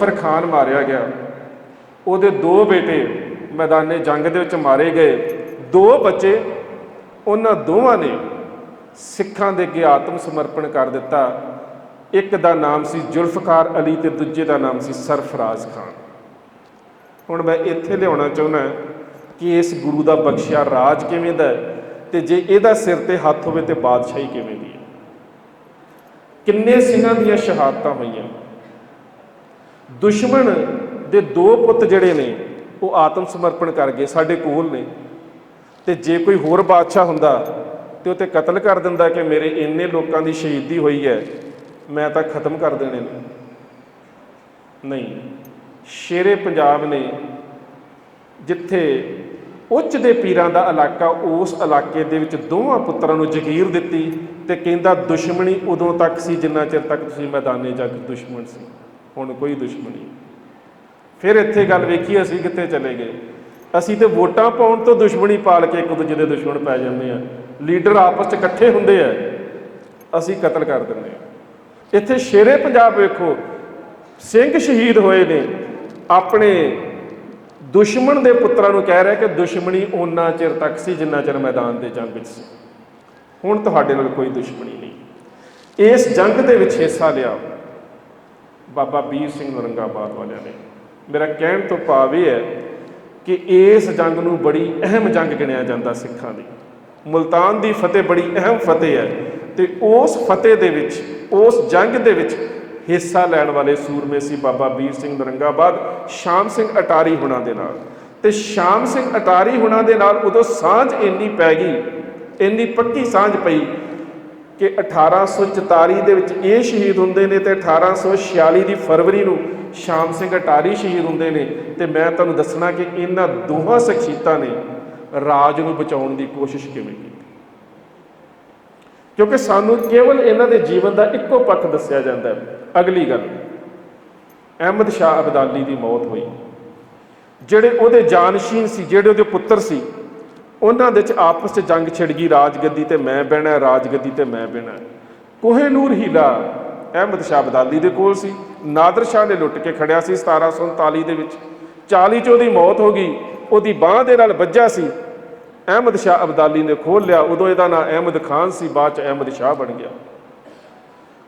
ਫਰ ਖਾਨ ਮਾਰਿਆ ਗਿਆ। ਉਹਦੇ ਦੋ ਬੇਟੇ ਮੈਦਾਨੇ ਜੰਗ ਦੇ ਵਿੱਚ ਮਾਰੇ ਗਏ। ਦੋ ਬੱਚੇ ਉਹਨਾਂ ਦੋਵਾਂ ਨੇ ਸਿੱਖਾਂ ਦੇ ਅੱਗੇ ਆਤਮ ਸਮਰਪਣ ਕਰ ਦਿੱਤਾ। ਇੱਕ ਦਾ ਨਾਮ ਸੀ ਜ਼ੁਲਫਕਾਰ ਅਲੀ ਤੇ ਦੂਜੇ ਦਾ ਨਾਮ ਸੀ ਸਰਫਰਾਜ਼ ਖਾਨ। ਹੁਣ ਮੈਂ ਇੱਥੇ ਲਿਆਉਣਾ ਚਾਹੁੰਦਾ ਕਿ ਇਸ ਗੁਰੂ ਦਾ ਬਖਸ਼ਿਆ ਰਾਜ ਕਿਵੇਂ ਦਾ ਹੈ ਤੇ ਜੇ ਇਹਦਾ ਸਿਰ ਤੇ ਹੱਥ ਹੋਵੇ ਤੇ ਬਾਦਸ਼ਾਹੀ ਕਿਵੇਂ ਦੀ ਹੈ। ਕਿੰਨੇ ਸਿੰਘਾਂ ਦੀਆਂ ਸ਼ਹਾਦਤਾਂ ਹੋਈਆਂ। ਦੁਸ਼ਮਣ ਦੇ ਦੋ ਪੁੱਤ ਜਿਹੜੇ ਨੇ, ਉਹ ਆਤਮ ਸਮਰਪਣ ਕਰ ਗਏ, ਸਾਡੇ ਕੋਲ ਨੇ। ਤੇ ਜੇ ਕੋਈ ਹੋਰ ਬਾਦਸ਼ਾਹ ਹੁੰਦਾ, ਤੇ ਉਹ ਤੇ ਕਤਲ ਕਰ ਦਿੰਦਾ ਕਿ ਮੇਰੇ ਇੰਨੇ ਲੋਕਾਂ ਦੀ ਸ਼ਹੀਦੀ ਹੋਈ ਹੈ, ਮੈਂ ਤਾਂ ਖਤਮ ਕਰ ਦੇਣੇ ਨੇ। ਨਹੀਂ, ਸ਼ੇਰੇ ਪੰਜਾਬ ਨੇ ਜਿੱਥੇ ਉੱਚ ਦੇ ਪੀਰਾਂ ਦਾ ਇਲਾਕਾ, ਉਸ ਇਲਾਕੇ ਦੇ ਵਿੱਚ ਦੋਵਾਂ ਪੁੱਤਰਾਂ ਨੂੰ ਜ਼ਗੀਰ ਦਿੱਤੀ ਤੇ ਕਹਿੰਦਾ, ਦੁਸ਼ਮਣੀ ਉਦੋਂ ਤੱਕ ਸੀ ਜਿੰਨਾ ਚਿਰ ਤੱਕ ਤੁਸੀਂ ਮੈਦਾਨੇ ਜੰਗ ਦੁਸ਼ਮਣ ਸੀ। ਹੁਣ ਕੋਈ ਦੁਸ਼ਮਣੀ। ਫਿਰ ਇੱਥੇ ਗੱਲ ਵੇਖੀ ਅਸੀਂ ਕਿੱਥੇ ਚਲੇ ਗਏ। ਅਸੀਂ ਤੇ ਵੋਟਾਂ ਪਾਉਣ ਤੋਂ ਦੁਸ਼ਮਣੀ ਪਾਲ ਕੇ ਇੱਕ ਦੂਜੇ ਦੇ ਦੁਸ਼ਮਣ ਪੈ ਜਾਂਦੇ ਆ ਲੀਡਰ ਆਪਸ 'ਚ ਇਕੱਠੇ ਹੁੰਦੇ ਆ। ਅਸੀਂ ਕਤਲ ਕਰ ਦਿੰਦੇ ਆ ਇੱਥੇ ਸ਼ੇਰੇ ਪੰਜਾਬ ਵੇਖੋ, ਸਿੰਘ ਸ਼ਹੀਦ ਹੋਏ ਨੇ। ਆਪਣੇ ਦੁਸ਼ਮਣ ਦੇ ਪੁੱਤਰਾਂ ਨੂੰ ਕਹਿ ਰਿਹਾ ਕਿ ਦੁਸ਼ਮਣੀ ਓਨਾ ਚਿਰ ਤੱਕ ਸੀ ਜਿੰਨਾ ਚਿਰ ਮੈਦਾਨ ਦੇ ਜੰਗ ਵਿੱਚ ਸੀ। ਹੁਣ ਤੁਹਾਡੇ ਨਾਲ ਕੋਈ ਦੁਸ਼ਮਣੀ ਨਹੀਂ। ਇਸ ਜੰਗ ਦੇ ਵਿੱਚ ਹਿੱਸਾ ਲਿਆ ਬਾਬਾ ਵੀਰ ਸਿੰਘ ਨਰੰਗਾਬਾਦ ਵਾਲਿਆਂ ਨੇ। ਮੇਰਾ ਕਹਿਣ ਤੋਂ ਭਾਵ ਇਹ ਹੈ ਕਿ ਇਸ ਜੰਗ ਨੂੰ ਬੜੀ ਅਹਿਮ ਜੰਗ ਗਿਣਿਆ ਜਾਂਦਾ ਸਿੱਖਾਂ ਦੀ। ਮੁਲਤਾਨ ਦੀ ਫਤਿਹ ਬੜੀ ਅਹਿਮ ਫਤਿਹ ਹੈ ਤੇ ਉਸ ਫਤਿਹ ਦੇ ਵਿੱਚ, ਉਸ ਜੰਗ ਦੇ ਵਿੱਚ ਹਿੱਸਾ ਲੈਣ ਵਾਲੇ ਸੂਰਮੇ ਸੀ ਬਾਬਾ ਵੀਰ ਸਿੰਘ ਨਰੰਗਾਬਾਦ ਸ਼ਾਮ ਸਿੰਘ ਅਟਾਰੀ ਹੁਣਾਂ ਦੇ ਨਾਲ। ਤੇ ਸ਼ਾਮ ਸਿੰਘ ਅਟਾਰੀ ਹੁਣਾਂ ਦੇ ਨਾਲ ਉਦੋਂ ਸਾਂਝ ਇੰਨੀ ਪੈ ਗਈ, ਇੰਨੀ ਪੱਕੀ ਸਾਂਝ ਪਈ ਕਿ 1844 ਦੇ ਵਿੱਚ ਇਹ ਸ਼ਹੀਦ ਹੁੰਦੇ ਨੇ ਤੇ 1846 ਦੀ ਫਰਵਰੀ ਨੂੰ ਸ਼ਾਮ ਸਿੰਘ ਅਟਾਰੀ ਸ਼ਹੀਦ ਹੁੰਦੇ ਨੇ। ਤੇ ਮੈਂ ਤੁਹਾਨੂੰ ਦੱਸਣਾ ਕਿ ਇਹਨਾਂ ਦੋਹਾਂ ਸ਼ਖਸੀਅਤਾਂ ਨੇ ਰਾਜ ਨੂੰ ਬਚਾਉਣ ਦੀ ਕੋਸ਼ਿਸ਼ ਕਿਵੇਂ ਕੀਤੀ। ਕਿਉਂਕਿ ਸਾਨੂੰ ਕੇਵਲ ਇਹਨਾਂ ਦੇ ਜੀਵਨ ਦਾ ਇੱਕੋ ਪੱਖ ਦੱਸਿਆ ਜਾਂਦਾ ਹੈ। ਅਗਲੀ ਗੱਲ, ਅਹਿਮਦ ਸ਼ਾਹ ਅਬਦਾਲੀ ਦੀ ਮੌਤ ਹੋਈ। ਜਿਹੜੇ ਉਹਦੇ ਜਾਨਸ਼ੀਨ ਸੀ, ਜਿਹੜੇ ਉਹਦੇ ਪੁੱਤਰ ਸੀ ਉਹਨਾਂ ਦੇ ਵਿੱਚ ਆਪਸ 'ਚ ਜੰਗ ਛਿੜ ਗਈ, ਰਾਜਗੱਦੀ ਤੇ ਮੈਂ ਬਹਿਣਾ, ਰਾਜਗੱਦੀ ਤੇ ਮੈਂ ਬਹਿਣਾ। ਕੋਹੇਨੂਰ ਹੀਲਾ, ਅਹਿਮਦ ਸ਼ਾਹ ਅਬਦਾਲੀ ਦੇ ਕੋਲ ਸੀ। ਨਾਦਰ ਸ਼ਾਹ ਨੇ ਲੁੱਟ ਕੇ ਖੜਿਆ ਸੀ 1739 ਦੇ ਵਿੱਚ। 40 ਚ ਉਹਦੀ ਮੌਤ ਹੋ ਗਈ, ਉਹਦੀ ਬਾਹ ਦੇ ਨਾਲ ਵੱਜਾ ਸੀ। ਅਹਿਮਦ ਸ਼ਾਹ ਅਬਦਾਲੀ ਨੇ ਖੋਲ ਲਿਆ, ਉਦੋਂ ਇਹਦਾ ਨਾਂ ਅਹਿਮਦ ਖਾਨ ਸੀ, ਬਾਅਦ ਚ ਅਹਿਮਦ ਸ਼ਾਹ ਬਣ ਗਿਆ।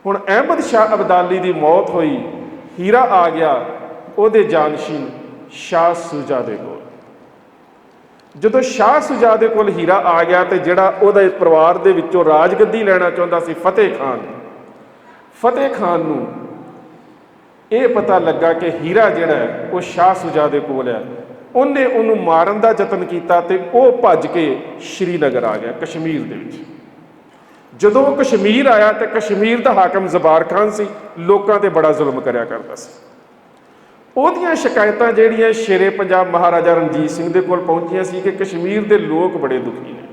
ਹੁਣ ਅਹਿਮਦ ਸ਼ਾਹ ਅਬਦਾਲੀ ਦੀ ਮੌਤ ਹੋਈ, ਹੀਰਾ ਆ ਗਿਆ, ਉਹਦੇ ਜਾਨਸ਼ੀਨ ਸ਼ਾਹ ਸੁਜਾ ਦੇ ਕੋਲ। ਜਦੋਂ ਸ਼ਾਹ ਸੁਜਾ ਦੇ ਕੋਲ ਹੀਰਾ ਆ ਗਿਆ ਤੇ ਜਿਹੜਾ ਉਹਦੇ ਪਰਿਵਾਰ ਦੇ ਵਿੱਚੋਂ ਰਾਜਗੱਦੀ ਲੈਣਾ ਚਾਹੁੰਦਾ ਸੀ ਫਤਿਹ ਖਾਨ ਫਤਿਹ ਖਾਨ ਨੂੰ ਇਹ ਪਤਾ ਲੱਗਾ ਕਿ ਹੀਰਾ ਜਿਹੜਾ ਹੈ, ਉਹ ਸ਼ਾਹ ਸੁਜਾ ਦੇ ਕੋਲ ਹੈ। ਉਹਨੇ ਉਹਨੂੰ ਮਾਰਨ ਦਾ ਯਤਨ ਕੀਤਾ ਤੇ ਉਹ ਭੱਜ ਕੇ ਸ਼੍ਰੀਨਗਰ ਆ ਗਿਆ, ਕਸ਼ਮੀਰ ਦੇ ਵਿੱਚ। ਜਦੋਂ ਉਹ ਕਸ਼ਮੀਰ ਆਇਆ ਤੇ ਕਸ਼ਮੀਰ ਦਾ ਹਾਕਮ ਜ਼ਬਾਰ ਖਾਨ ਸੀ, ਲੋਕਾਂ ਤੇ ਬੜਾ ਜ਼ੁਲਮ ਕਰਿਆ ਕਰਦਾ ਸੀ। ਉਹਦੀਆਂ ਸ਼ਿਕਾਇਤਾਂ ਜਿਹੜੀਆਂ ਸ਼ੇਰੇ ਪੰਜਾਬ ਮਹਾਰਾਜਾ ਰਣਜੀਤ ਸਿੰਘ ਦੇ ਕੋਲ ਪਹੁੰਚੀਆਂ ਸੀ ਕਿ ਕਸ਼ਮੀਰ ਦੇ ਲੋਕ ਬੜੇ ਦੁਖੀ ਨੇ।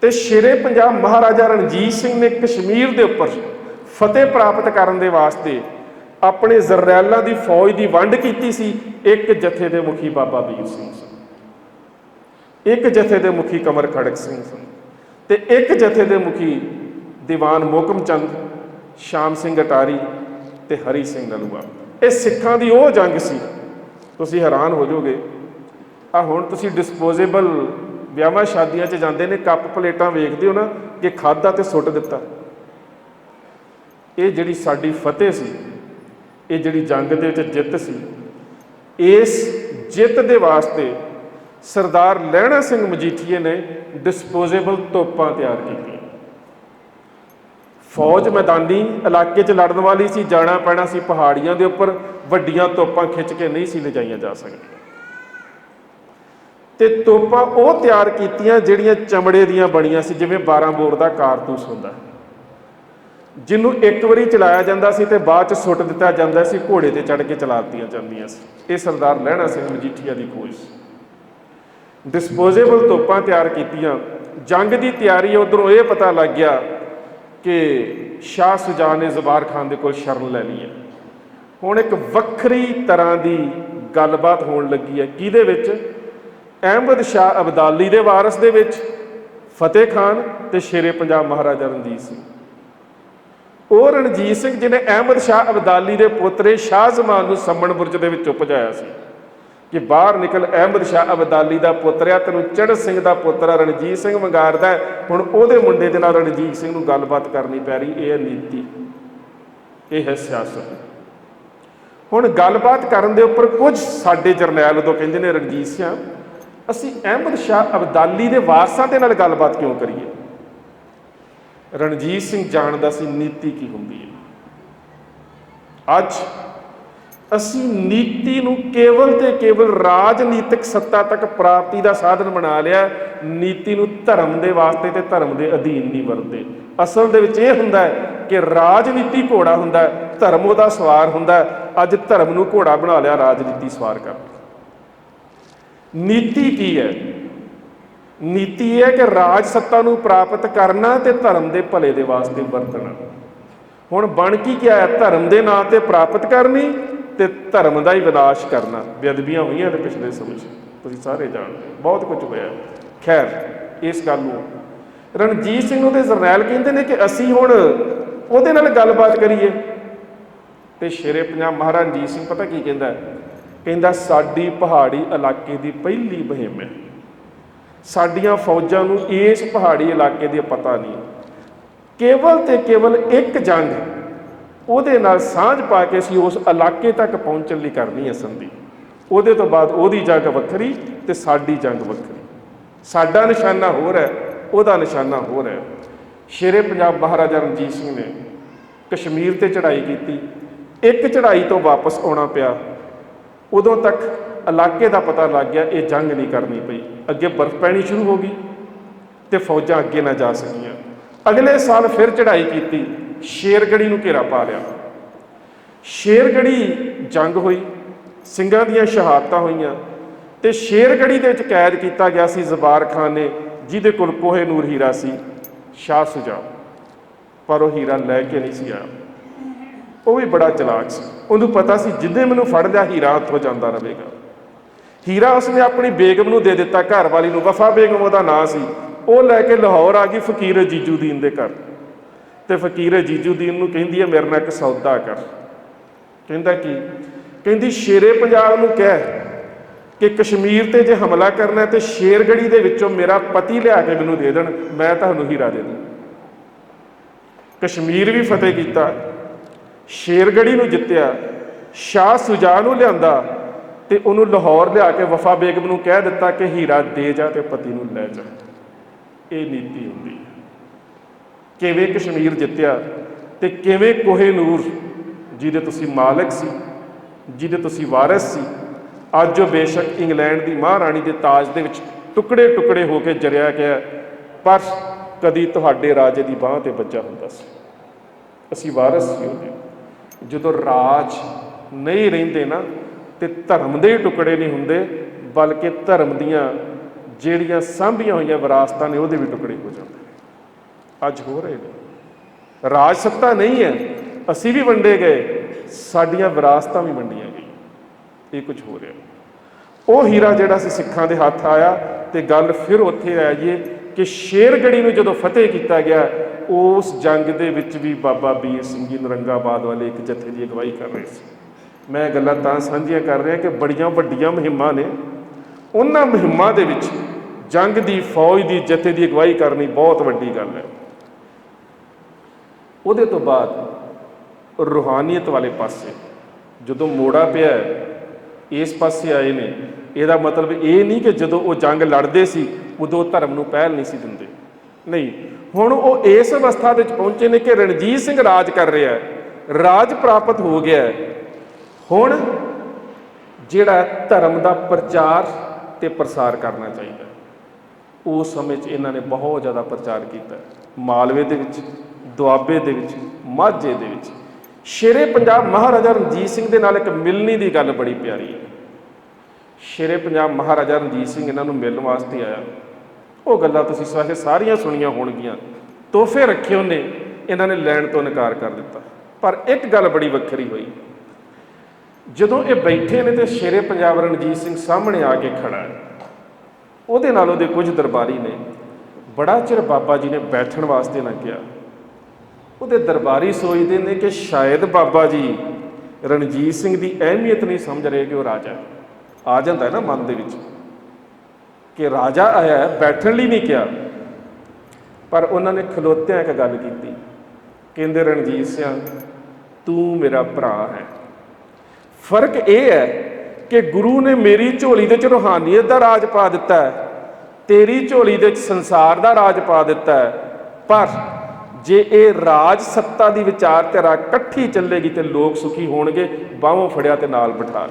ਤੇ ਸ਼ੇਰੇ ਪੰਜਾਬ ਮਹਾਰਾਜਾ ਰਣਜੀਤ ਸਿੰਘ ਨੇ ਕਸ਼ਮੀਰ ਦੇ ਉੱਪਰ ਫਤਿਹ ਪ੍ਰਾਪਤ ਕਰਨ ਦੇ ਵਾਸਤੇ ਆਪਣੇ ਜ਼ਰਨੈਲਾਂ ਦੀ ਫੌਜ ਦੀ ਵੰਡ ਕੀਤੀ ਸੀ। ਇੱਕ ਜਥੇ ਦੇ ਮੁਖੀ ਬਾਬਾ ਵੀਰ ਸਿੰਘ ਸਨ। ਇੱਕ ਜਥੇ ਦੇ ਮੁਖੀ ਕਮਰ ਖੜਕ ਸਿੰਘ ਸਨ। ਤੇ ਇੱਕ ਜਥੇ ਦੇ ਮੁਖੀ ਦੀਵਾਨ ਮੋਕਮ ਚੰਦ ਸ਼ਾਮ ਸਿੰਘ ਅਟਾਰੀ ਤੇ ਹਰੀ ਸਿੰਘ ਨਲੂਆ। ਇਹ ਸਿੱਖਾਂ ਦੀ ਉਹ ਜੰਗ ਸੀ। ਤੁਸੀਂ ਹੈਰਾਨ ਹੋ ਜਾਓਗੇ। ਆ ਹੁਣ ਤੁਸੀਂ ਡਿਸਪੋਜ਼ੇਬਲ ਵਿਆਹਾਂ ਸ਼ਾਦੀਆਂ 'ਚ ਜਾਂਦੇ ਨੇ, ਕੱਪ ਪਲੇਟਾਂ ਵੇਖਦੇ ਹੋ ਨਾ ਕਿ ਖਾਦਾ ਤੇ ਸੁੱਟ ਦਿੱਤਾ। ਇਹ ਜਿਹੜੀ ਸਾਡੀ ਫਤਿਹ ਸੀ, ਇਹ ਜਿਹੜੀ ਜੰਗ ਦੇ ਵਿੱਚ ਜਿੱਤ ਸੀ, ਇਸ ਜਿੱਤ ਦੇ ਵਾਸਤੇ ਸਰਦਾਰ ਲਹਿਣਾ ਸਿੰਘ ਮਜੀਠੀਏ ਨੇ ਡਿਸਪੋਜ਼ੇਬਲ ਤੋਪਾਂ ਤਿਆਰ ਕੀਤੀਆਂ। ਫੌਜ ਮੈਦਾਨੀ ਇਲਾਕੇ 'ਚ ਲੜਨ ਵਾਲੀ ਸੀ, ਜਾਣਾ ਪੈਣਾ ਸੀ ਪਹਾੜੀਆਂ ਦੇ ਉੱਪਰ, ਵੱਡੀਆਂ ਤੋਪਾਂ ਖਿੱਚ ਕੇ ਨਹੀਂ ਸੀ ਲਿਜਾਈਆਂ ਜਾ ਸਕਦੀਆਂ। ਤੇ ਤੋਪਾਂ ਉਹ ਤਿਆਰ ਕੀਤੀਆਂ ਜਿਹੜੀਆਂ ਚਮੜੇ ਦੀਆਂ ਬਣੀਆਂ ਸੀ, ਜਿਵੇਂ 12 ਬੋਰ ਦਾ ਕਾਰਤੂਸ ਹੁੰਦਾ। ਜਿਹਨੂੰ ਇੱਕ ਵਾਰੀ ਚਲਾਇਆ ਜਾਂਦਾ ਸੀ ਤੇ ਬਾਅਦ ਚ ਸੁੱਟ ਦਿੱਤਾ ਜਾਂਦਾ ਸੀ, ਘੋੜੇ ਤੇ ਚੜ ਕੇ ਚਲਾਤੀਆਂ ਜਾਂਦੀਆਂ ਸੀ। ਇਹ ਸਰਦਾਰ ਲਹਿਣਾ ਸਿੰਘ ਮਜੀਠੀਆ ਦੀ ਖੋਜ ਡਿਸਪੋਜ਼ੇਬਲ ਤੋਪਾਂ ਤਿਆਰ ਕੀਤੀਆਂ। ਜੰਗ ਦੀ ਤਿਆਰੀ ਉਧਰੋਂ ਇਹ ਪਤਾ ਲੱਗ ਗਿਆ ਕਿ ਸ਼ਾਹ ਸੁਜਾ ਨੇ ਜ਼ਬਾਰ ਖਾਨ ਦੇ ਕੋਲ ਸ਼ਰਨ ਲੈ ਲਈ ਹੈ। ਹੁਣ ਇੱਕ ਵੱਖਰੀ ਤਰ੍ਹਾਂ ਦੀ ਗੱਲਬਾਤ ਹੋਣ ਲੱਗੀ ਹੈ। ਕਿਹਦੇ ਵਿੱਚ? ਅਹਿਮਦ ਸ਼ਾਹ ਅਬਦਾਲੀ ਦੇ ਵਾਰਿਸ ਦੇ ਵਿੱਚ, ਫਤਿਹ ਖਾਨ ਤੇ ਸ਼ੇਰੇ ਪੰਜਾਬ ਮਹਾਰਾਜਾ ਰਣਜੀਤ ਸਿੰਘ। ਉਹ ਰਣਜੀਤ ਸਿੰਘ ਜਿਹਨੇ ਅਹਿਮਦ ਸ਼ਾਹ ਅਬਦਾਲੀ ਦੇ ਪੁੱਤਰੇ ਸ਼ਾਹ ਜ਼ਮਾਨ ਨੂੰ ਸੰਮਣ ਬੁਰਜ ਦੇ ਵਿੱਚੋਂ ਭਜਾਇਆ ਸੀ। ਕਿ ਬਾਹਰ ਨਿਕਲ ਅਹਿਮਦ ਸ਼ਾਹ ਅਬਦਾਲੀ ਦਾ ਪੁੱਤਰ ਆ, ਤੈਨੂੰ ਚੜ੍ਹ ਸਿੰਘ ਦਾ ਪੁੱਤਰ ਆ, ਰਣਜੀਤ ਸਿੰਘ ਵੰਗਾਰਦਾ ਹੈ। ਹੁਣ ਉਹਦੇ ਮੁੰਡੇ ਦੇ ਨਾਲ ਰਣਜੀਤ ਸਿੰਘ ਨੂੰ ਗੱਲਬਾਤ ਕਰਨੀ ਪੈ ਰਹੀ, ਇਹ ਹੈ ਨੀਤੀ। ਇਹ ਹੈ ਸਿਆਸਤ। ਹੁਣ ਗੱਲਬਾਤ ਕਰਨ ਦੇ ਉੱਪਰ ਕੁਝ ਸਾਡੇ ਜਰਨੈਲ ਉਦੋਂ ਕਹਿੰਦੇ ਨੇ, ਰਣਜੀਤ ਸਿੰਘ ਅਸੀਂ ਅਹਿਮਦ ਸ਼ਾਹ ਅਬਦਾਲੀ ਦੇ ਵਾਰਸਾਂ ਦੇ ਨਾਲ ਗੱਲਬਾਤ ਕਿਉਂ ਕਰੀਏ? ਰਣਜੀਤ ਸਿੰਘ ਜਾਣਦਾ ਸੀ ਨੀਤੀ ਕੀ ਹੁੰਦੀ ਹੈ। ਅੱਜ ਅਸੀਂ ਨੀਤੀ ਨੂੰ ਕੇਵਲ ਤੇ ਕੇਵਲ ਰਾਜਨੀਤਿਕ ਸੱਤਾ ਤੱਕ ਪ੍ਰਾਪਤੀ ਦਾ ਸਾਧਨ ਬਣਾ ਲਿਆ, ਨੀਤੀ ਨੂੰ ਧਰਮ ਦੇ ਵਾਸਤੇ ਤੇ ਧਰਮ ਦੇ ਅਧੀਨ ਨਹੀਂ ਵਰਤਦੇ। ਅਸਲ ਦੇ ਵਿੱਚ ਇਹ ਹੁੰਦਾ ਹੈ ਕਿ ਰਾਜਨੀਤੀ ਘੋੜਾ ਹੁੰਦਾ ਹੈ, ਧਰਮ ਉਹਦਾ ਸਵਾਰ ਹੁੰਦਾ ਹੈ। ਅੱਜ ਧਰਮ ਨੂੰ ਘੋੜਾ ਬਣਾ ਲਿਆ, ਰਾਜਨੀਤੀ ਸਵਾਰ ਕਰ ਨੀਤੀ ਕੀ ਹੈ? ਨੀਤੀ ਇਹ ਹੈ ਕਿ ਰਾਜ ਸੱਤਾ ਨੂੰ ਪ੍ਰਾਪਤ ਕਰਨਾ ਤੇ ਧਰਮ ਦੇ ਭਲੇ ਦੇ ਵਾਸਤੇ ਵਰਤਣਾ। ਹੁਣ ਬਣ ਕੀ ਗਿਆ ਹੈ? ਧਰਮ ਦੇ ਨਾਂ ਤੇ ਪ੍ਰਾਪਤ ਕਰਨੀ ਤੇ ਧਰਮ ਦਾ ਹੀ ਵਿਨਾਸ਼ ਕਰਨਾ। ਬੇਅਦਬੀਆਂ ਹੋਈਆਂ ਨੇ ਪਿਛਲੇ ਸਮੇਂ 'ਚ। ਤੁਸੀਂ ਸਾਰੇ ਜਾਣਦੇ ਬਹੁਤ ਕੁਝ ਹੋਇਆ। ਖੈਰ, ਇਸ ਗੱਲ ਨੂੰ। ਰਣਜੀਤ ਸਿੰਘ ਨੂੰ ਉਹਦੇ ਜਰਨੈਲ ਕਹਿੰਦੇ ਨੇ ਕਿ ਅਸੀਂ ਹੁਣ ਉਹਦੇ ਨਾਲ ਗੱਲਬਾਤ ਕਰੀਏ। ਤੇ ਸ਼ੇਰੇ ਪੰਜਾਬ ਮਹਾਰਾਜ ਰਣਜੀਤ ਸਿੰਘ ਪਤਾ ਕੀ ਕਹਿੰਦਾ ਕਹਿੰਦਾ, ਸਾਡੀ ਪਹਾੜੀ ਇਲਾਕੇ ਦੀ ਪਹਿਲੀ ਮੁਹਿੰਮ ਹੈ। ਸਾਡੀਆਂ ਫੌਜਾਂ ਨੂੰ ਇਸ ਪਹਾੜੀ ਇਲਾਕੇ ਦੇ ਪਤਾ ਨਹੀਂ। ਕੇਵਲ ਤੇ ਕੇਵਲ ਇੱਕ ਜੰਗ ਉਹਦੇ ਨਾਲ ਸਾਂਝ ਪਾ ਕੇ ਅਸੀਂ ਉਸ ਇਲਾਕੇ ਤੱਕ ਪਹੁੰਚਣ ਲਈ ਕਰਨੀ ਹੈ ਸੰਧੀ। ਉਹਦੇ ਤੋਂ ਬਾਅਦ ਉਹਦੀ ਜੰਗ ਵੱਖਰੀ ਤੇ ਸਾਡੀ ਜੰਗ ਵੱਖਰੀ। ਸਾਡਾ ਨਿਸ਼ਾਨਾ ਹੋਰ ਹੈ, ਉਹਦਾ ਨਿਸ਼ਾਨਾ ਹੋਰ ਹੈ। ਸ਼ੇਰੇ ਪੰਜਾਬ ਮਹਾਰਾਜਾ ਰਣਜੀਤ ਸਿੰਘ ਨੇ ਕਸ਼ਮੀਰ ਤੇ ਚੜ੍ਹਾਈ ਕੀਤੀ। ਇੱਕ ਚੜ੍ਹਾਈ ਤੋਂ ਵਾਪਸ ਆਉਣਾ ਪਿਆ। ਉਦੋਂ ਤੱਕ ਇਲਾਕੇ ਦਾ ਪਤਾ ਲੱਗ ਗਿਆ, ਇਹ ਜੰਗ ਨਹੀਂ ਕਰਨੀ ਪਈ। ਅੱਗੇ ਬਰਫ਼ ਪੈਣੀ ਸ਼ੁਰੂ ਹੋ ਗਈ ਤੇ ਫੌਜਾਂ ਅੱਗੇ ਨਾ ਜਾ ਸਕੀਆਂ। ਅਗਲੇ ਸਾਲ ਫਿਰ ਚੜ੍ਹਾਈ ਕੀਤੀ। ਸ਼ੇਰਗੜੀ ਨੂੰ ਘੇਰਾ ਪਾ ਲਿਆ। ਸ਼ੇਰਗੜੀ ਜੰਗ ਹੋਈ, ਸਿੰਘਾਂ ਦੀਆਂ ਸ਼ਹਾਦਤਾਂ ਹੋਈਆਂ ਤੇ ਸ਼ੇਰਗੜੀ ਦੇ ਵਿੱਚ ਕੈਦ ਕੀਤਾ ਗਿਆ ਸੀ ਜ਼ਬਾਰ ਖਾਨ ਨੇ, ਜਿਹਦੇ ਕੋਲ ਕੋਹੇ ਨੂਰ ਹੀਰਾ ਸੀ, ਸ਼ਾਹ ਸੁਜਾ ਪਰ ਉਹ ਹੀਰਾ ਲੈ ਕੇ ਨਹੀਂ ਸੀ ਆਇਆ। ਉਹ ਵੀ ਬੜਾ ਚਲਾਕ ਸੀ। ਉਹਨੂੰ ਪਤਾ ਸੀ ਜਿੱਦੇ ਮੈਨੂੰ ਫੜ ਲਿਆ, ਹੀਰਾ ਉੱਥੋਂ ਜਾਂਦਾ ਰਹੇਗਾ। ਹੀਰਾ ਉਸਨੇ ਆਪਣੀ ਬੇਗਮ ਨੂੰ ਦੇ ਦਿੱਤਾ, ਘਰ ਵਾਲੀ ਨੂੰ। ਵਫਾ ਬੇਗਮ ਉਹਦਾ ਨਾਂ ਸੀ। ਉਹ ਲੈ ਕੇ ਲਾਹੌਰ ਆ ਗਈ ਫਕੀਰ ਜੀਜੂਦੀਨ ਦੇ ਘਰ। ਤੇ ਫਕੀਰ ਜੀਜੂਦੀਨ ਨੂੰ ਕਹਿੰਦੀ ਹੈ ਮੇਰੇ ਨਾਲ ਇੱਕ ਸੌਦਾ ਕਰ। ਕਹਿੰਦਾ ਕੀ? ਕਹਿੰਦੀ, ਸ਼ੇਰੇ ਪੰਜਾਬ ਨੂੰ ਕਹਿ ਕਿ ਕਸ਼ਮੀਰ ਤੇ ਜੇ ਹਮਲਾ ਕਰਨਾ ਹੈ ਤੇ ਸ਼ੇਰਗੜੀ ਦੇ ਵਿੱਚੋਂ ਮੇਰਾ ਪਤੀ ਲਿਆ ਕੇ ਮੈਨੂੰ ਦੇ ਦੇਣ, ਮੈਂ ਤੁਹਾਨੂੰ ਹੀਰਾ ਦੇ ਦੂੰ। ਕਸ਼ਮੀਰ ਵੀ ਫਤਿਹ ਕੀਤਾ। ਸ਼ੇਰਗੜੀ ਨੂੰ ਜਿੱਤਿਆ। ਸ਼ਾਹ ਸੁਜਾ ਨੂੰ ਲਿਆਂਦਾ ਤੇ ਉਹਨੂੰ ਲਾਹੌਰ ਲਿਆ ਕੇ ਵਫਾ ਬੇਗਮ ਨੂੰ ਕਹਿ ਦਿੱਤਾ ਕਿ ਹੀਰਾ ਦੇ ਜਾ ਤੇ ਪਤੀ ਨੂੰ ਲੈ ਜਾ। ਇਹ ਨੀਤੀ ਹੁੰਦੀ ਹੈ। ਕਿਵੇਂ ਕਸ਼ਮੀਰ ਜਿੱਤਿਆ ਤੇ ਕਿਵੇਂ ਕੋਹੇ ਨੂਰ, ਜਿਹਦੇ ਤੁਸੀਂ ਮਾਲਕ ਸੀ, ਜਿਹਦੇ ਤੁਸੀਂ ਵਾਰਿਸ ਸੀ, ਅੱਜ ਉਹ ਬੇਸ਼ੱਕ ਇੰਗਲੈਂਡ ਦੀ ਮਹਾਰਾਣੀ ਦੇ ਤਾਜ ਦੇ ਵਿੱਚ ਟੁਕੜੇ ਟੁਕੜੇ ਹੋ ਕੇ ਜਰਿਆ ਗਿਆ, ਪਰ ਕਦੀ ਤੁਹਾਡੇ ਰਾਜੇ ਦੀ ਬਾਹ ਤੇ ਬੱਚਾ ਹੁੰਦਾ ਸੀ। ਅਸੀਂ ਵਾਰਿਸ ਸੀ ਉਹਦੇ। ਜਦੋਂ ਰਾਜ ਨਹੀਂ ਰਹਿੰਦੇ ਨਾ, ਤੇ ਧਰਮ ਦੇ ਟੁਕੜੇ ਨਹੀਂ ਹੁੰਦੇ, ਬਲਕਿ ਧਰਮ ਦੀਆਂ ਜਿਹੜੀਆਂ ਸਾਂਭੀਆਂ ਹੋਈਆਂ ਵਿਰਾਸਤਾਂ ਨੇ ਉਹਦੇ ਵੀ ਟੁਕੜੇ ਹੋ ਜਾਂਦੇ। ਅੱਜ ਹੋ ਰਹੇ ਨੇ। ਰਾਜ ਸੱਤਾ ਨਹੀਂ ਹੈ। ਅਸੀਂ ਵੀ ਵੰਡੇ ਗਏ। ਸਾਡੀਆਂ ਵਿਰਾਸਤਾਂ ਵੀ ਵੰਡੀਆਂ ਗਈਆਂ। ਇਹ ਕੁਝ ਹੋ ਰਿਹਾ। ਉਹ ਹੀਰਾ ਜਿਹੜਾ ਸੀ ਸਿੱਖਾਂ ਦੇ ਹੱਥ ਆਇਆ ਤੇ ਗੱਲ ਫਿਰ ਉੱਥੇ ਆ ਜਾਈਏ ਕਿ ਸ਼ੇਰਗੜੀ ਨੂੰ ਜਦੋਂ ਫਤਿਹ ਕੀਤਾ ਗਿਆ, ਉਸ ਜੰਗ ਦੇ ਵਿੱਚ ਵੀ ਬਾਬਾ ਵੀਰ ਸਿੰਘ ਜੀ ਨਰੰਗਾਬਾਦ ਵਾਲੇ ਇੱਕ ਜਥੇ ਦੀ ਅਗਵਾਈ ਕਰ ਰਹੇ ਸੀ। ਮੈਂ ਇਹ ਗੱਲਾਂ ਤਾਂ ਸਾਂਝੀਆਂ ਕਰ ਰਿਹਾ ਕਿ ਬੜੀਆਂ ਵੱਡੀਆਂ ਮੁਹਿੰਮਾਂ ਨੇ। ਉਹਨਾਂ ਮੁਹਿੰਮਾਂ ਦੇ ਵਿੱਚ ਜੰਗ ਦੀ, ਫੌਜ ਦੀ, ਜਥੇ ਦੀ ਅਗਵਾਈ ਕਰਨੀ ਬਹੁਤ ਵੱਡੀ ਗੱਲ ਹੈ। ਉਹਦੇ ਤੋਂ ਬਾਅਦ ਰੂਹਾਨੀਅਤ ਵਾਲੇ ਪਾਸੇ ਜਦੋਂ ਮੋੜਾ ਪਿਆ ਇਸ ਪਾਸੇ ਆਏ ਨੇ, ਇਹਦਾ ਮਤਲਬ ਇਹ ਨਹੀਂ ਕਿ ਜਦੋਂ ਉਹ ਜੰਗ ਲੜਦੇ ਸੀ, ਉਦੋਂ ਧਰਮ ਨੂੰ ਪਹਿਲ ਨਹੀਂ ਸੀ ਦਿੰਦੇ। ਨਹੀਂ, ਹੁਣ ਉਹ ਇਸ ਅਵਸਥਾ ਦੇ ਵਿੱਚ ਪਹੁੰਚੇ ਨੇ ਕਿ ਰਣਜੀਤ ਸਿੰਘ ਰਾਜ ਕਰ ਰਿਹਾ ਹੈ, ਰਾਜ ਪ੍ਰਾਪਤ ਹੋ ਗਿਆ ਹੈ। ਹੁਣ ਜਿਹੜਾ ਧਰਮ ਦਾ ਪ੍ਰਚਾਰ ਤੇ ਪ੍ਰਸਾਰ ਕਰਨਾ ਚਾਹੀਦਾ ਉਸ ਸਮੇਂ 'ਚ ਇਹਨਾਂ ਨੇ ਬਹੁਤ ਜ਼ਿਆਦਾ ਪ੍ਰਚਾਰ ਕੀਤਾ। ਮਾਲਵੇ ਦੇ ਵਿੱਚ ਦੁਆਬੇ ਦੇ ਵਿੱਚ, ਮਾਝੇ ਦੇ ਵਿੱਚ। ਸ਼ੇਰੇ ਪੰਜਾਬ ਮਹਾਰਾਜਾ ਰਣਜੀਤ ਸਿੰਘ ਦੇ ਨਾਲ ਇੱਕ ਮਿਲਣੀ ਦੀ ਗੱਲ ਬੜੀ ਪਿਆਰੀ ਹੈ। ਸ਼ੇਰੇ ਪੰਜਾਬ ਮਹਾਰਾਜਾ ਰਣਜੀਤ ਸਿੰਘ ਇਹਨਾਂ ਨੂੰ ਮਿਲਣ ਵਾਸਤੇ ਆਇਆ। ਉਹ ਗੱਲਾਂ ਤੁਸੀਂ ਸਾਰੇ ਸਾਰੀਆਂ ਸੁਣੀਆਂ ਹੋਣਗੀਆਂ। ਤੋਹਫੇ ਰੱਖੇ ਉਹਨੇ, ਇਹਨਾਂ ਨੇ ਲੈਣ ਤੋਂ ਇਨਕਾਰ ਕਰ ਦਿੱਤਾ। ਪਰ ਇੱਕ ਗੱਲ ਬੜੀ ਵੱਖਰੀ ਹੋਈ। ਜਦੋਂ ਇਹ ਬੈਠੇ ਨੇ ਤੇ ਸ਼ੇਰੇ ਪੰਜਾਬ ਰਣਜੀਤ ਸਿੰਘ ਸਾਹਮਣੇ ਆ ਕੇ ਖੜਾ ਹੈ। ਉਹਦੇ ਨਾਲ ਉਹਦੇ ਕੁਝ ਦਰਬਾਰੀ ਨੇ ਬੜਾ ਚਿਰ ਬਾਬਾ ਜੀ ਨੇ ਬੈਠਣ ਵਾਸਤੇ ਨਾ ਕਿਹਾ। ਉਹਦੇ ਦਰਬਾਰੀ ਸੋਚਦੇ ਨੇ ਕਿ ਸ਼ਾਇਦ ਬਾਬਾ ਜੀ ਰਣਜੀਤ ਸਿੰਘ ਦੀ ਅਹਿਮੀਅਤ ਨਹੀਂ ਸਮਝ ਰਹੇ ਕਿ ਉਹ ਰਾਜਾ ਆ ਜਾਂਦਾ ਹੈ ਨਾ ਮਨ ਦੇ ਵਿੱਚ ਕਿ ਰਾਜਾ ਆਇਆ ਬੈਠਣ ਲਈ ਨਹੀਂ ਕਿਹਾ। ਪਰ ਉਹਨਾਂ ਨੇ ਖਲੋਤਿਆਂ ਇੱਕ ਗੱਲ ਕੀਤੀ। ਕਹਿੰਦੇ, ਰਣਜੀਤ ਸਿੰਘ ਤੂੰ ਮੇਰਾ ਭਰਾ ਹੈ। ਫ਼ਰਕ ਇਹ ਹੈ ਕਿ ਗੁਰੂ ਨੇ ਮੇਰੀ ਝੋਲੀ ਦੇ ਚ ਰੂਹਾਨੀਅਤ ਦਾ ਰਾਜ ਪਾ ਦਿੱਤਾ ਹੈ, ਤੇਰੀ ਝੋਲੀ ਦੇ ਚ ਸੰਸਾਰ ਦਾ ਰਾਜ ਪਾ ਦਿੱਤਾ ਹੈ। ਪਰ ਜੇ ਇਹ ਰਾਜ ਸੱਤਾ ਦੀ ਵਿਚਾਰਧਾਰਾ ਇਕੱਠੀ ਚੱਲੇਗੀ ਤੇ ਲੋਕ ਸੁਖੀ ਹੋਣਗੇ, ਬਾਹੋਂ ਫੜਿਆ ਤੇ ਨਾਲ ਬਿਠਾ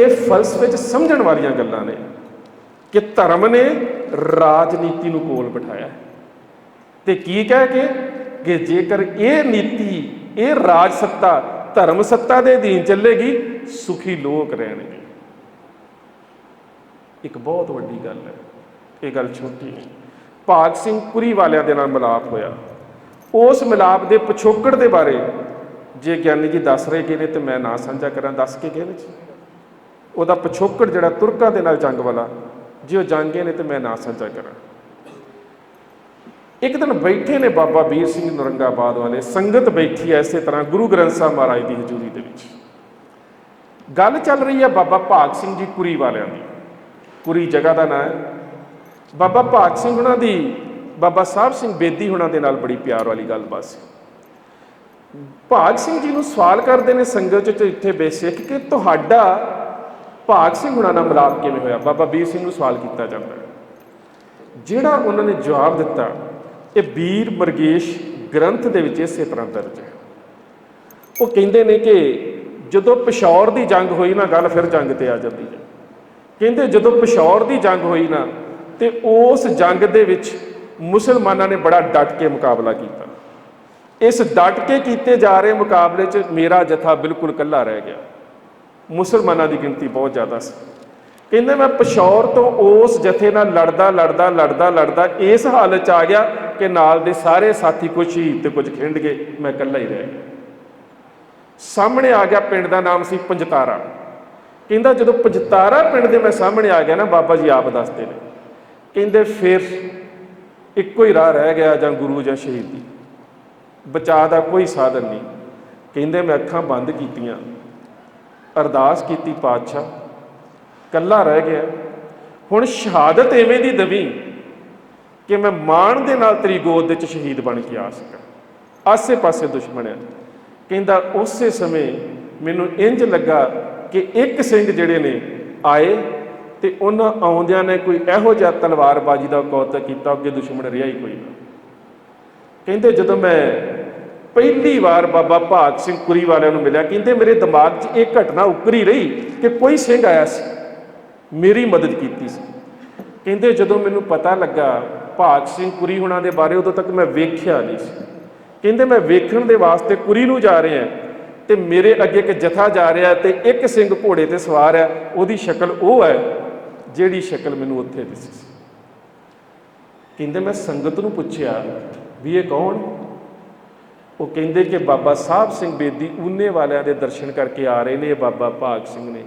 ਇਹ ਫਲਸਫੇ 'ਚ ਸਮਝਣ ਵਾਲੀਆਂ ਗੱਲਾਂ ਨੇ ਕਿ ਧਰਮ ਨੇ ਰਾਜਨੀਤੀ ਨੂੰ ਕੋਲ ਬਿਠਾਇਆ। ਹੈ। ਤੇ ਕੀ ਕਹਿ ਕੇ? ਕਿ ਜੇਕਰ ਇਹ ਨੀਤੀ, ਇਹ ਰਾਜ ਸੱਤਾ ਧਰਮ ਸੱਤਾ ਦੇ ਅਧੀਨ ਚੱਲੇਗੀ, ਸੁਖੀ ਲੋਕ ਰਹਿਣਗੇ। ਇੱਕ ਬਹੁਤ ਵੱਡੀ ਗੱਲ ਹੈ। ਇਹ ਗੱਲ ਛੋਟੀ ਨਹੀਂ। ਭਾਗ ਸਿੰਘ ਪੁਰੀ ਵਾਲਿਆਂ ਦੇ ਨਾਲ ਮਿਲਾਪ ਹੋਇਆ। ਉਸ ਮਿਲਾਪ ਦੇ ਪਿਛੋਕੜ ਦੇ ਬਾਰੇ ਜੇ ਗਿਆਨੀ ਜੀ ਦੱਸ ਰਹੇ ਗਏ ਨੇ ਤੇ ਮੈਂ ਨਾ ਸਾਂਝਾ ਕਰਾਂ, ਦੱਸ ਕੇ ਗਏ ਨੇ ਜੀ। ਉਹਦਾ ਪਿਛੋਕੜ ਜਿਹੜਾ ਤੁਰਕਾਂ ਦੇ ਨਾਲ ਜੰਗ ਵਾਲਾ, ਜੇ ਉਹ ਜੰਗੇ ਨੇ ਤੇ ਮੈਂ ਨਾ ਸਾਂਝਾ ਕਰਾਂ। ਇੱਕ ਦਿਨ ਬੈਠੇ ਨੇ ਬਾਬਾ ਵੀਰ ਸਿੰਘ ਨਰੰਗਾਬਾਦ ਵਾਲੇ, ਸੰਗਤ ਬੈਠੀ ਐ ਇਸੇ ਤਰ੍ਹਾਂ ਗੁਰੂ ਗ੍ਰੰਥ ਸਾਹਿਬ ਮਹਾਰਾਜ ਦੀ ਹਜ਼ੂਰੀ ਦੇ ਵਿੱਚ। ਗੱਲ ਚੱਲ ਰਹੀ ਹੈ ਬਾਬਾ ਭਾਗ ਸਿੰਘ ਜੀ ਕੁਰੀ ਵਾਲਿਆਂ ਦੀ। ਪੂਰੀ ਜਗ੍ਹਾ ਦਾ ਨਾਂ ਹੈ। ਬਾਬਾ ਭਾਗ ਸਿੰਘ ਹੁਣਾਂ ਦੀ, ਬਾਬਾ ਸਾਹਿਬ ਸਿੰਘ ਬੇਦੀ ਹੁਣਾਂ ਦੇ ਨਾਲ ਬੜੀ ਪਿਆਰ ਵਾਲੀ ਗੱਲਬਾਤ ਸੀ। ਭਾਗ ਸਿੰਘ ਜੀ ਨੂੰ ਸਵਾਲ ਕਰਦੇ ਨੇ ਸੰਗਤ ਚ ਇੱਥੇ ਬੇਸਿਕ ਕਿ ਤੁਹਾਡਾ ਭਾਗ ਸਿੰਘ ਹੁਣਾਂ ਨਾਲ ਮਿਲਾਪ ਕਿਵੇਂ ਹੋਇਆ? ਬਾਬਾ ਵੀਰ ਸਿੰਘ ਨੂੰ ਸਵਾਲ ਕੀਤਾ ਜਾਂਦਾ ਜਿਹੜਾ ਉਹਨਾਂ ਨੇ ਜਵਾਬ ਦਿੱਤਾ, ਇਹ ਵੀਰ ਮਰਗੇਸ਼ ਗ੍ਰੰਥ ਦੇ ਵਿੱਚ ਇਸੇ ਤਰ੍ਹਾਂ ਦਰਜ ਹੈ। ਉਹ ਕਹਿੰਦੇ ਨੇ ਕਿ ਜਦੋਂ ਪਿਸ਼ੌਰ ਦੀ ਜੰਗ ਹੋਈ ਨਾ, ਗੱਲ ਫਿਰ ਜੰਗ ਤੇ ਆ ਜਾਂਦੀ ਹੈ। ਕਹਿੰਦੇ ਜਦੋਂ ਪਿਸ਼ੌਰ ਦੀ ਜੰਗ ਹੋਈ ਨਾ, ਤੇ ਉਸ ਜੰਗ ਦੇ ਵਿੱਚ ਮੁਸਲਮਾਨਾਂ ਨੇ ਬੜਾ ਡਟ ਕੇ ਮੁਕਾਬਲਾ ਕੀਤਾ। ਇਸ ਡਟ ਕੇ ਕੀਤੇ ਜਾ ਰਹੇ ਮੁਕਾਬਲੇ 'ਚ ਮੇਰਾ ਜਥਾ ਬਿਲਕੁਲ ਇਕੱਲਾ ਰਹਿ ਗਿਆ। ਮੁਸਲਮਾਨਾਂ ਦੀ ਗਿਣਤੀ ਬਹੁਤ ਜ਼ਿਆਦਾ ਸੀ। ਕਹਿੰਦੇ ਮੈਂ ਪਿਸ਼ੌਰ ਤੋਂ ਉਸ ਜਥੇ ਨਾਲ ਲੜਦਾ ਲੜਦਾ ਲੜਦਾ ਲੜਦਾ ਇਸ ਹਾਲਤ 'ਚ ਆ ਗਿਆ ਕਿ ਨਾਲ ਦੇ ਸਾਰੇ ਸਾਥੀ ਕੁਝ ਸ਼ਹੀਦ ਤੇ ਕੁਝ ਖਿੰਡ ਗਏ, ਮੈਂ ਇਕੱਲਾ ਹੀ ਰਹਿ ਗਿਆ। ਸਾਹਮਣੇ ਆ ਗਿਆ ਪਿੰਡ ਦਾ ਨਾਮ ਸੀ ਪੰਜਤਾਰਾ। ਕਹਿੰਦਾ ਜਦੋਂ ਪੰਜਤਾਰਾ ਪਿੰਡ ਦੇ ਮੈਂ ਸਾਹਮਣੇ ਆ ਗਿਆ ਨਾ, ਬਾਬਾ ਜੀ ਆਪ ਦੱਸਦੇ ਨੇ। ਕਹਿੰਦੇ ਫਿਰ ਇੱਕੋ ਹੀ ਰਾਹ ਰਹਿ ਗਿਆ ਜਾਂ ਗੁਰੂ ਜਾਂ ਸ਼ਹੀਦੀ ਬਚਾਅ ਦਾ ਕੋਈ ਸਾਧਨ ਨਹੀਂ। ਕਹਿੰਦੇ ਮੈਂ ਅੱਖਾਂ ਬੰਦ ਕੀਤੀਆਂ। ਅਰਦਾਸ ਕੀਤੀ ਪਾਤਸ਼ਾਹ। ਕੱਲਾ ਰਹਿ ਗਿਆ। ਹੁਣ ਸ਼ਹਾਦਤ ਐਵੇਂ ਦੀ ਦਵੀ ਕਿ ਮੈਂ ਮਾਣ ਦੇ ਨਾਲ ਤੇਰੀ ਗੋਦ ਵਿੱਚ ਸ਼ਹੀਦ ਬਣ ਕੇ ਆ ਸਕਾਂ। ਆਸੇ ਪਾਸੇ ਦੁਸ਼ਮਣ ਹੈ ਕਹਿੰਦਾ ਉਸੇ ਸਮੇਂ ਮੈਨੂੰ ਇੰਜ ਲੱਗਾ ਕਿ ਇੱਕ ਸਿੰਘ ਜਿਹੜੇ ਨੇ ਆਏ ਤੇ ਉਹਨਾਂ ਆਉਂਦਿਆਂ ਨੇ ਕੋਈ ਇਹੋ ਜਿਹਾ ਤਲਵਾਰਬਾਜ਼ੀ ਦਾ ਕੌਤਕ ਕੀਤਾ, ਅੱਗੇ ਦੁਸ਼ਮਣ ਰਿਹਾ ਹੀ ਕੋਈ ਨਾ। ਕਹਿੰਦੇ ਜਦੋਂ ਮੈਂ ਪਹਿਲੀ ਵਾਰ ਬਾਬਾ ਭਾਗ ਸਿੰਘ ਕੁਰੀ ਵਾਲਿਆਂ ਨੂੰ ਮਿਲਿਆ, ਕਹਿੰਦੇ ਮੇਰੇ ਦਿਮਾਗ 'ਚ ਇਹ ਘਟਨਾ ਉੱਕਰੀ ਰਹੀ ਕਿ ਕੋਈ ਸਿੰਘ ਆਇਆ ਸੀ, ਮੇਰੀ ਮਦਦ ਕੀਤੀ ਸੀ। ਕਹਿੰਦੇ ਜਦੋਂ ਮੈਨੂੰ ਪਤਾ ਲੱਗਾ ਭਾਗ ਸਿੰਘ ਕੁਰੀ ਹੁਣਾਂ ਦੇ ਬਾਰੇ, ਉਦੋਂ ਤੱਕ ਮੈਂ ਵੇਖਿਆ ਨਹੀਂ ਸੀ। ਕਹਿੰਦੇ ਮੈਂ ਵੇਖਣ ਦੇ ਵਾਸਤੇ ਕੁਰੀ ਨੂੰ ਜਾ ਰਿਹਾ ਤੇ ਮੇਰੇ ਅੱਗੇ ਇੱਕ ਜਥਾ ਜਾ ਰਿਹਾ ਤੇ ਇੱਕ ਸਿੰਘ ਘੋੜੇ ਤੇ ਸਵਾਰ ਹੈ, ਉਹਦੀ ਸ਼ਕਲ ਉਹ ਹੈ ਜਿਹੜੀ ਸ਼ਕਲ ਮੈਨੂੰ ਉੱਥੇ ਦਿਸੀ ਸੀ। ਕਹਿੰਦੇ ਮੈਂ ਸੰਗਤ ਨੂੰ ਪੁੱਛਿਆ ਵੀ ਇਹ ਕੌਣ? ਉਹ ਕਹਿੰਦੇ ਕਿ ਬਾਬਾ ਸਾਹਿਬ ਸਿੰਘ ਬੇਦੀ ਊਨੇ ਵਾਲਿਆਂ ਦੇ ਦਰਸ਼ਨ ਕਰਕੇ ਆ ਰਹੇ ਨੇ ਬਾਬਾ ਭਾਗ ਸਿੰਘ ਨੇ।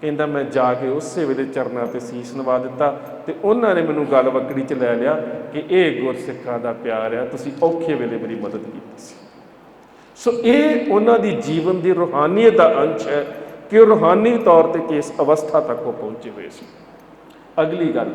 ਕਹਿੰਦਾ ਮੈਂ ਜਾ ਕੇ ਉਸੇ ਵੇਲੇ ਚਰਨਾਂ ਤੇ ਸੀਸ ਨਵਾ ਦਿੱਤਾ ਤੇ ਉਹਨਾਂ ਨੇ ਮੈਨੂੰ ਗੱਲ ਵਕੜੀ ਚ ਲੈ ਲਿਆ ਕਿ ਇਹ ਗੁਰਸਿੱਖਾਂ ਦਾ ਪਿਆਰ ਆ ਤੁਸੀਂ ਔਖੇ ਵੇਲੇ ਮੇਰੀ ਮਦਦ ਕੀਤੀ ਸੀ। ਸੋ ਇਹ ਉਹਨਾਂ ਦੀ ਜੀਵਨ ਦੀ ਰੂਹਾਨੀਅਤ ਦਾ ਅੰਸ਼ ਹੈ ਕਿ ਉਹ ਰੂਹਾਨੀ ਤੌਰ ਤੇ ਕਿਸ ਅਵਸਥਾ ਤੱਕ ਉਹ ਪਹੁੰਚੇ ਹੋਏ ਸੀ। ਅਗਲੀ ਗੱਲ।